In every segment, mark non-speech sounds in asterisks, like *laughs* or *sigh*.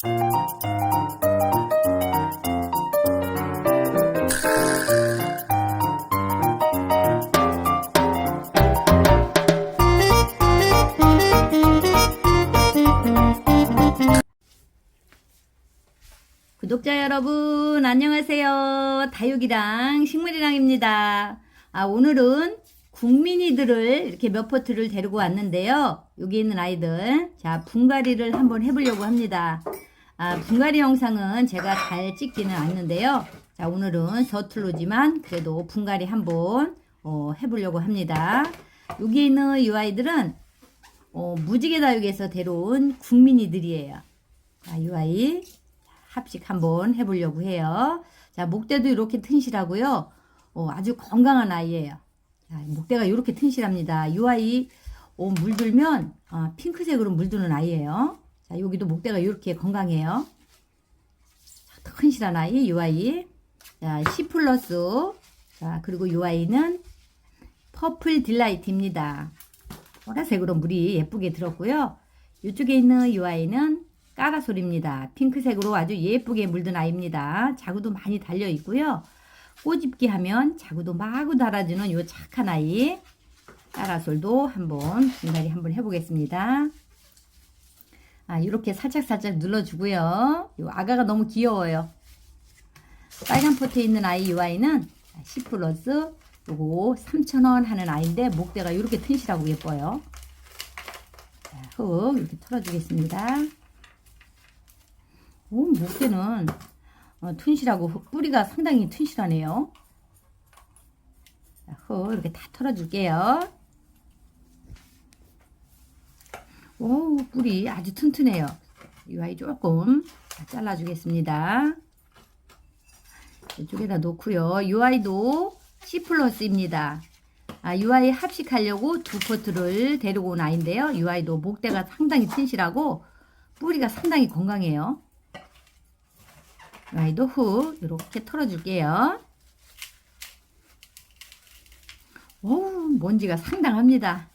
구독자 여러분, 안녕하세요. 다육이랑 식물이랑입니다. 아, 오늘은 국민이들을 이렇게 몇 포트를 데리고 왔는데요. 여기 있는 아이들. 자, 분갈이를 한번 해보려고 합니다. 아, 분갈이 영상은 제가 잘 찍지는 않는데요. 자, 오늘은 서툴르지만 그래도 분갈이 한번 어, 해보려고 합니다. 여기 있는 이 아이들은 어, 무지개 다육에서 데려온 국민이들이에요. 자, 이 아이. 합식 한번 해보려고 해요. 자, 목대도 이렇게 튼실하고요. 어, 아주 건강한 아이예요. 자, 목대가 이렇게 튼실합니다. 이 아이 어, 물들면 아, 핑크색으로 물드는 아이예요. 자, 여기도 목대가 이렇게 건강해요. 자, 튼실한 아이, 이 아이. 자, C 플러스. 자, 그리고 이 아이는 퍼플 딜라이트입니다. 보라색으로 물이 예쁘게 들었고요. 이쪽에 있는 이 아이는 까라솔입니다. 핑크색으로 아주 예쁘게 물든 아이입니다. 자구도 많이 달려 있고요. 꼬집기 하면 자구도 마구 달아주는 요 착한 아이. 까라솔도 한번 분갈이 한번 해보겠습니다. 아, 이렇게 살짝살짝 눌러주고요. 요 아가가 너무 귀여워요. 빨간 포트에 있는 아이 이 아이는 10 플러스 요거 3,000원 하는 아이인데 목대가 이렇게 튼실하고 예뻐요. 자, 흙 이렇게 털어주겠습니다. 오, 목대는 어, 튼실하고 흙- 뿌리가 상당히 튼실하네요. 자, 흙 이렇게 다 털어줄게요. 오, 뿌리 아주 튼튼해요. 이 아이 조금 자, 잘라주겠습니다. 이쪽에다 놓고요. 이 아이도 C 플러스입니다. 아, 이 아이 합식하려고 두 포트를 데리고 온 아이인데요. 이 아이도 목대가 상당히 튼실하고 뿌리가 상당히 건강해요. 이 아이도 후 이렇게 털어줄게요. 오, 먼지가 상당합니다.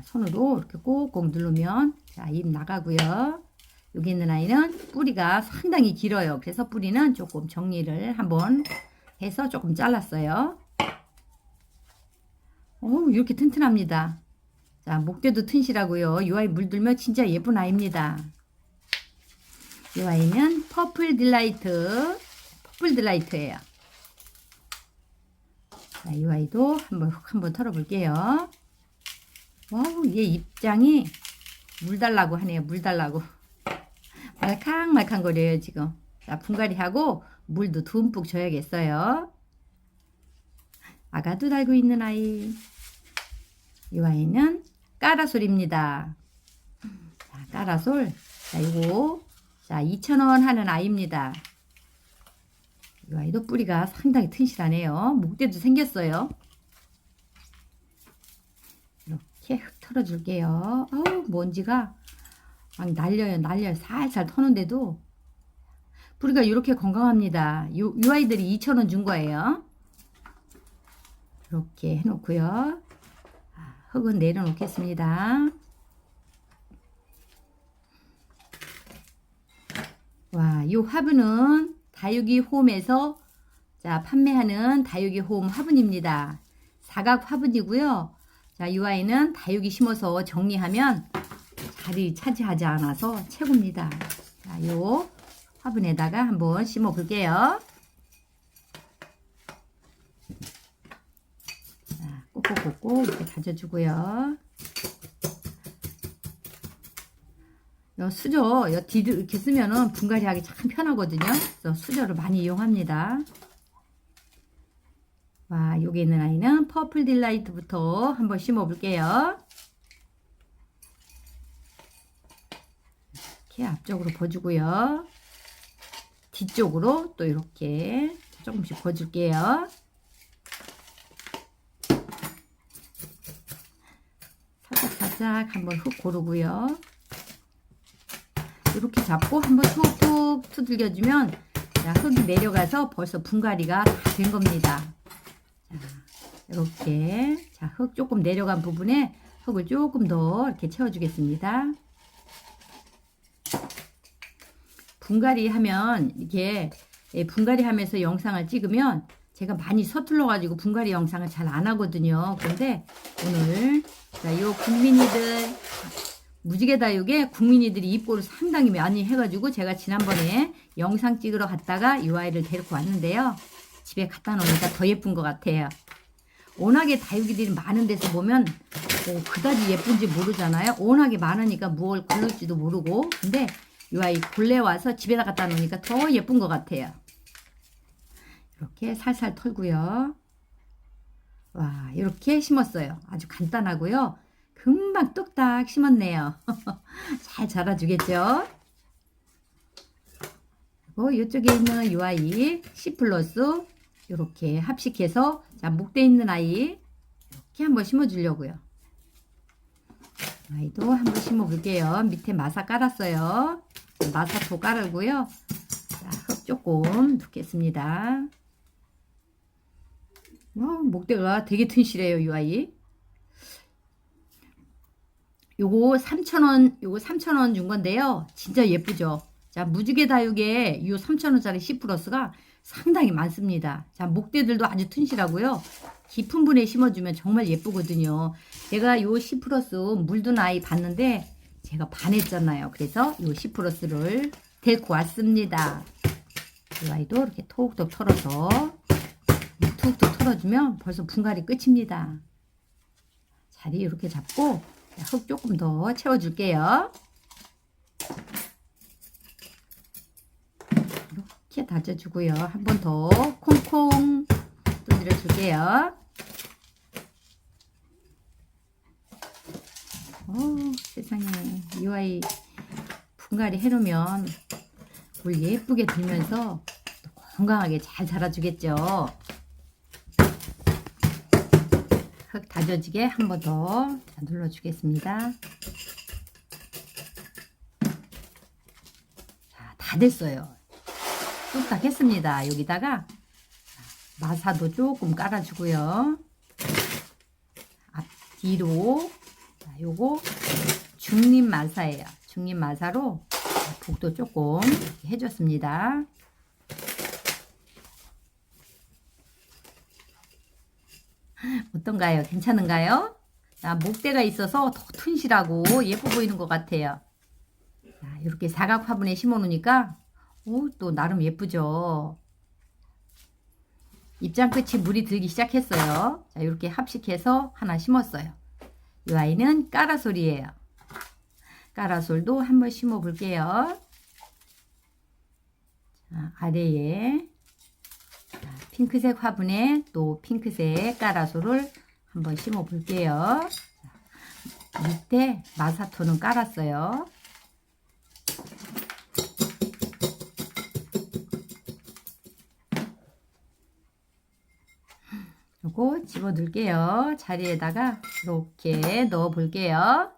자, 손으로 이렇게 꼭꼭 누르면 자, 잎 나가고요. 여기 있는 아이는 뿌리가 상당히 길어요. 그래서 뿌리는 조금 정리를 한번 해서 조금 잘랐어요. 오, 이렇게 튼튼합니다. 자, 목대도 튼실하고요. 이 아이 물들면 진짜 예쁜 아이입니다. 이 아이는 퍼플 딜라이트, 퍼플 딜라이트예요. 자, 이 아이도 한번 흙 한번 털어볼게요. 와우, 얘 입장이 물 달라고 하네요. 물 달라고. 말캉말캉 거려요, 지금. 자, 분갈이 하고 물도 듬뿍 줘야겠어요. 아가도 달고 있는 아이. 이 아이는 까라솔입니다. 자, 까라솔. 자, 이거 자, 2,000원 하는 아이입니다. 이 아이도 뿌리가 상당히 튼실하네요. 목대도 생겼어요. 이렇게 흙 털어줄게요. 아우, 먼지가 막 날려요, 날려요. 살살 터는데도 뿌리가 이렇게 건강합니다. 요, 요 아이들이 2,000원 준 거예요. 이렇게 해놓고요. 아, 흙은 내려놓겠습니다. 와, 이 화분은 다육이 홈에서 자, 판매하는 다육이 홈 화분입니다. 사각 화분이고요. 자, 이 아이는 다육이 심어서 정리하면 자리 차지하지 않아서 최고입니다. 자, 요 화분에다가 한번 심어 볼게요. 자, 꼭꼭꼭꼭 이렇게 다져주고요. 요 수저 요 뒤를 이렇게 쓰면은 분갈이 하기 참 편하거든요. 그래서 수저를 많이 이용합니다. 와, 여기 있는 아이는 퍼플 딜라이트부터 한번 심어 볼게요. 이렇게 앞쪽으로 버주고요. 뒤쪽으로 또 이렇게 조금씩 버줄게요. 살짝 살짝 한번 흙 고르고요. 이렇게 잡고 한번 툭툭 두들겨주면 자, 흙이 내려가서 벌써 분갈이가 다된 겁니다. 자, 이렇게 자, 흙 조금 내려간 부분에 흙을 조금 더 이렇게 채워주겠습니다. 자, 분갈이 하면 이게 예, 분갈이 하면서 영상을 찍으면 제가 많이 서툴러 가지고 분갈이 영상을 잘 안 하거든요. 그런데 오늘 자, 요 국민이들 무지개 다육에 국민이들이 입고를 상당히 많이 해가지고 제가 지난번에 영상 찍으러 갔다가 이 아이를 데리고 왔는데요. 집에 갖다 놓으니까 더 예쁜 것 같아요. 워낙에 다육이들이 많은 데서 보면 뭐 그다지 예쁜지 모르잖아요. 워낙에 많으니까 무얼 고를지도 모르고 근데 이 아이 본래 와서 집에다 갖다 놓으니까 더 예쁜 것 같아요. 이렇게 살살 털고요. 와 이렇게 심었어요. 아주 간단하고요. 금방 뚝딱 심었네요. *laughs* 잘 자라주겠죠? 그리고 이쪽에 있는 이 아이 C 플러스 이렇게 합식해서 자 목대 있는 아이 이렇게 한번 심어주려고요. 아이도 한번 심어볼게요. 밑에 마사 깔았어요. 마사토 깔고요. 자, 흙 조금 넣겠습니다. 와, 목대가 되게 튼실해요, 이 아이. 요거 3,000원, 요거 3,000원 준 건데요. 진짜 예쁘죠? 자, 무지개 다육에 요 3,000원짜리 C 플러스가 상당히 많습니다. 자, 목대들도 아주 튼실하고요. 깊은 분에 심어주면 정말 예쁘거든요. 제가 요 C 플러스 물든 아이 봤는데 제가 반했잖아요. 그래서 요 C 플러스를 데리고 왔습니다. 이 아이도 이렇게 톡톡 털어서 툭툭 털어주면 벌써 분갈이 끝입니다. 자리 이렇게 잡고 흙 조금 더 채워줄게요. 다져주고요. 한 번 더 콩콩 두드려 줄게요. 오, 세상에 이 아이 분갈이 해놓으면 물 예쁘게 들면서 또 건강하게 잘 자라주겠죠. 흙 다져지게 한 번 더 눌러주겠습니다. 자, 다 됐어요. 뚝딱 했습니다. 여기다가 마사도 조금 깔아주고요. 앞 뒤로 자, 요거 중립 마사예요. 중립 마사로 복도 조금 해줬습니다. 어떤가요? 괜찮은가요? 자, 목대가 있어서 더 튼실하고 예뻐 보이는 것 같아요. 자, 이렇게 사각 화분에 심어 놓으니까 오, 또 나름 예쁘죠. 입장 끝이 물이 들기 시작했어요. 자, 이렇게 합식해서 하나 심었어요. 이 아이는 까라솔이에요. 까라솔도 한번 심어 볼게요. 자, 아래에 자, 핑크색 화분에 또 핑크색 까라솔을 한번 심어 볼게요. 자, 밑에 마사토는 깔았어요. 요거 집어 넣을게요. 자리에다가 이렇게 넣어 볼게요.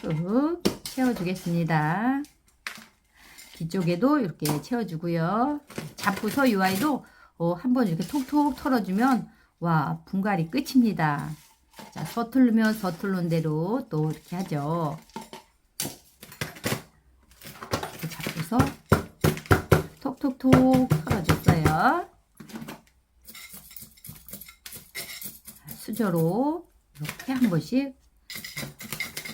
쭉 채워주겠습니다. 뒤쪽에도 이렇게 채워주고요. 잡고서 이 아이도 어, 한번 이렇게 톡톡 털어주면 와 분갈이 끝입니다. 자 서툴르면 서툴른 대로 또 이렇게 하죠. 이렇게 잡고서 톡톡톡 털어줬어요. 수저로 이렇게 한 번씩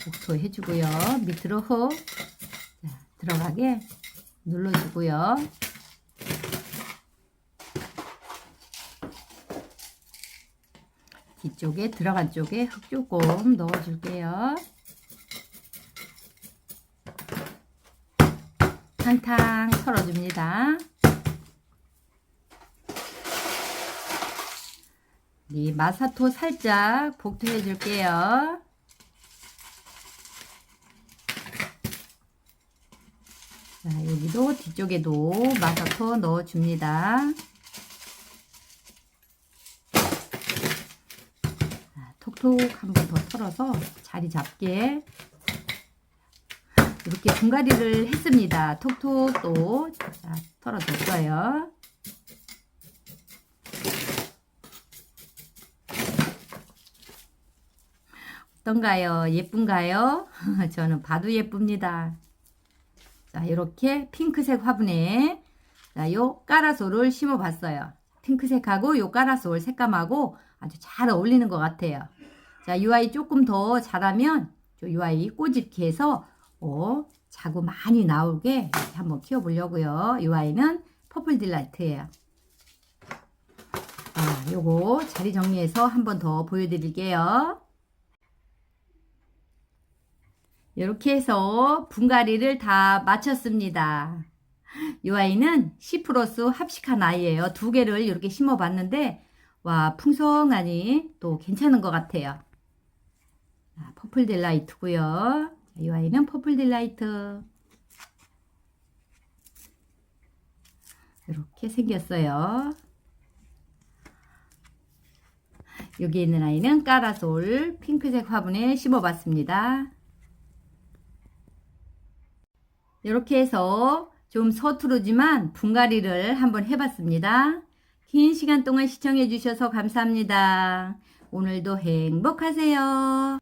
복토해주고요. 밑으로 흙 자, 들어가게 눌러주고요. 뒤쪽에 들어간 쪽에 흙 조금 넣어줄게요. 탕탕 털어줍니다. 이 마사토 살짝 복토해 줄게요. 자, 여기도 뒤쪽에도 마사토 넣어줍니다. 자, 톡톡 한 번 더 털어서 자리 잡게 이렇게 분갈이를 했습니다. 톡톡 또 자, 털어줬어요. 어떤가요? 예쁜가요? *laughs* 저는 봐도 예쁩니다. 자, 이렇게 핑크색 화분에 자, 요 까라솔을 심어 봤어요. 핑크색하고 요 까라솔 색감하고 아주 잘 어울리는 것 같아요. 자, 이 아이 조금 더 자라면 이 아이 꼬집기 해서 어, 자구 많이 나오게 한번 키워보려고요. 이 아이는 퍼플 딜라이트예요. 아, 요거 자리 정리해서 한번 더 보여드릴게요. 이렇게 해서 분갈이를 다 마쳤습니다. 이 아이는 플러스 합식한 아이예요. 두 개를 이렇게 심어 봤는데 와 풍성하니 또 괜찮은 것 같아요. 자, 퍼플 딜라이트고요. 이 아이는 퍼플 딜라이트 이렇게 생겼어요. 여기 있는 아이는 까라솔 핑크색 화분에 심어봤습니다. 이렇게 해서 좀 서투르지만 분갈이를 한번 해봤습니다. 긴 시간 동안 시청해 주셔서 감사합니다. 오늘도 행복하세요.